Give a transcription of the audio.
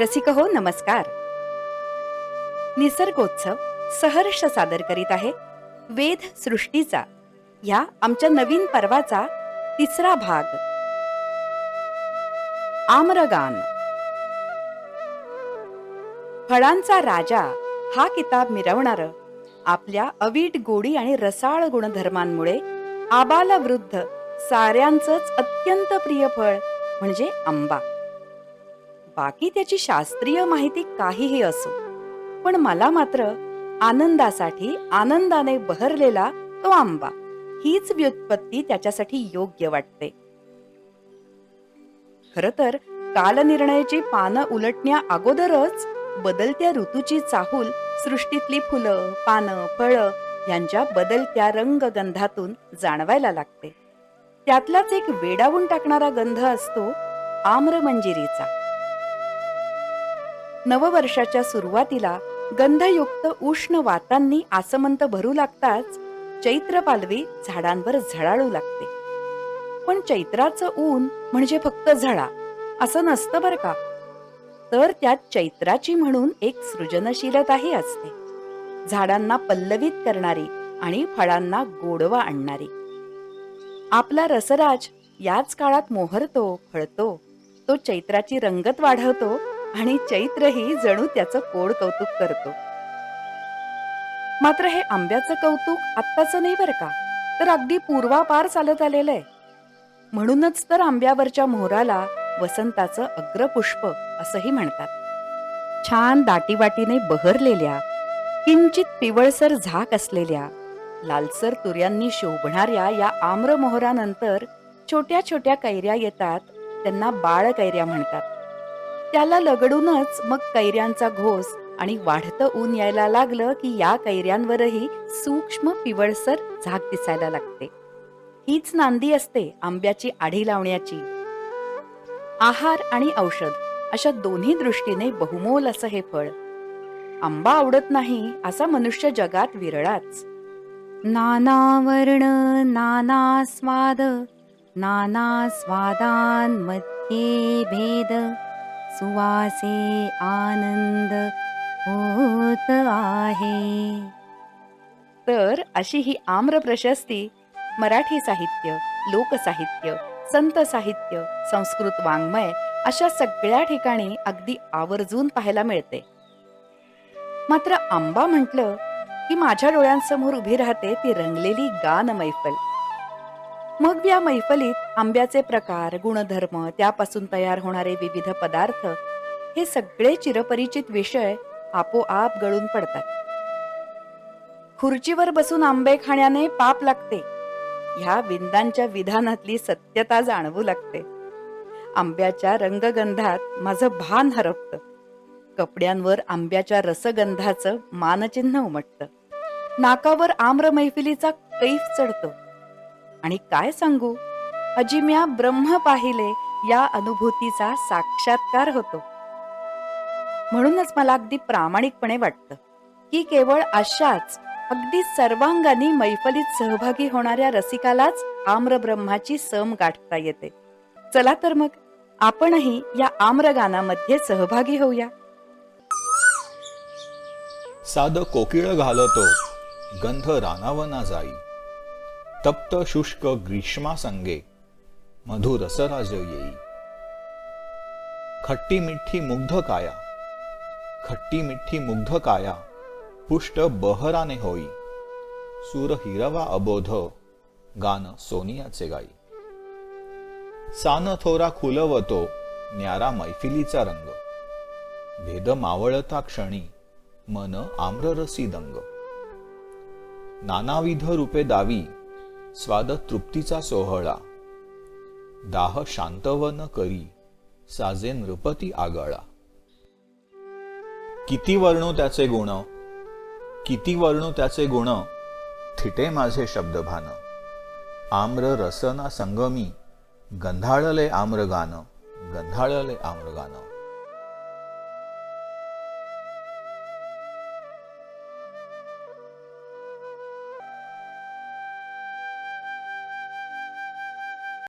रसिक हो नमस्कार. निसर्गोत्सव सहर्ष सादर करीत आहे वेद सृष्टीचा. ह्या आमच्या नवीन पर्वाचा तिसरा भाग. आम्रगान. फळांचा राजा हा किताब मिरवणार आपल्या अवीट गोडी आणि रसाळ गुणधर्मांमुळे आबाला वृद्ध साऱ्यांचंच अत्यंत प्रिय फळ म्हणजे आंबा. बाकी त्याची शास्त्रीय माहिती काहीही असो. पण मला मात्र आनंदासाठी आनंदाने बहरलेला तो आंबा हीच व्युत्पत्ती त्याच्यासाठी योग्य वाटते. खर तर कालनिर्णयाची पानं उलटण्या अगोदरच बदलत्या ऋतूची चाहूल सृष्टीतली फुलं पानं फळं यांच्या बदलत्या रंगगंधातून जाणवायला लागते. त्यातलाच एक वेडावून टाकणारा गंध असतो आम्रमंजिरीचा. नववर्षाच्या सुरुवातीला गंधयुक्त उष्ण वातांनी आसमंत भरू लागताच चैत्र पालवी झाडांवर झळाळू लागते. पण चैत्राचं ऊन म्हणजे फक्त झळा असं नसतं बरं का? तर त्यात चैत्राची म्हणून एक सृजनशीलताही असते. झाडांना पल्लवित करणारी आणि फळांना गोडवा आणणारी. आपला रसराज याच काळात मोहरतो फळतो तो चैत्राची रंगत वाढवतो आणि चैत्रही जणू त्याचं कोड कौतुक करतो. मात्र हे आंब्याचं कौतुक आत्ताचं नाही बरं का? तर अगदी पूर्वापार चालत आलेलं आहे म्हणूनच तर आंब्यावरच्या मोहराला वसंताचं अग्रपुष्प असंही म्हणतात. छान दाटीवाटीने बहरलेल्या किंचित पिवळसर झाक असलेल्या लालसर तुऱ्यांनी शोभणाऱ्या या आम्र मोहरानंतर छोट्या छोट्या कैऱ्या येतात त्यांना बाळ कैऱ्या म्हणतात. त्याला लगडूनच मग कैऱ्यांचा घोस आणि वाढतं ऊन यायला लागलं की या कैऱ्यांवरही सूक्ष्म पिवळसर झाक दिसायला लागते. हीच नांदी असते आंब्याची आढी लावण्याची. आहार आणि औषध अशा दोन्ही दृष्टीने बहुमोल असं हे फळ. आंबा आवडत नाही असा मनुष्य जगात विरळाच. नाना वर्ण नाना स्वाद नाना स्वादांमध्ये भेद. सुवासे आनंद होत आहे. तर अशी ही आम्र प्रशस्ती मराठी साहित्य लोकसाहित्य संत साहित्य संस्कृत वाङ्मय अशा सगळ्या ठिकाणी अगदी आवर्जून पाहायला मिळते. मात्र आंबा म्हटलं की माझ्या डोळ्यांसमोर उभी राहते ती रंगलेली गान मैफल मग या मैफलीत आंब्याचे प्रकार गुणधर्म त्यापासून तयार होणारे विविध पदार्थ हे सगळे चिरपरिचित विषय आपोआप गळून पडतात. खुर्चीवर बसून आंबे खाण्याने पाप लागते. ह्या विंदांच्या विधानातली सत्यता जाणवू लागते. आंब्याच्या रंगगंधात माझं भान हरपतं. कपड्यांवर आंब्याच्या रसगंधाचं मानचिन्ह उमटतं. नाकावर आम्र मैफिलीचा कैफ चढतो. आणि काय सांगू? अजिम्या ब्रह्म पाहिले या अनुभूतीचा साक्षात्कार होतो. म्हणूनच मला अगदी प्रामाणिकपणे वाटतं की केवळ अशाच अगदी सर्वांगाने मैफलीत सहभागी होणाऱ्या रसिकालाच आम्रब्रह्माची सम गाठता येते. चला तर मग आपणही या आम्रगानामध्ये सहभागी होऊया. साध कोकिळ घालतो गंध रानावना जाई. तप्त शुष्क ग्रीष्मा संगे रसराज येई। खट्टी मिठी मुग्ध काया खट्टी मिठी मुग्ध काया पुष्ट बहराने होई। सूर हिरवा अबोध गान सोनियाचे गाई। सान थोरा खुलवतो न्यारा मैफिलीचा रंग। भेद मावळता क्षणी मन आम्ररसी दंग। नानाविध रूपे दावी स्वाद तृप्तीचा सोहळा. दाह शांतवन करी साजे नृपती आगळा. किती वर्णू त्याचे गुण किती वर्णू त्याचे गुण थिटे माझे शब्दभान. आम्र रसना संगमी गंधाळले आम्रगान गंधाळले आम्रगान.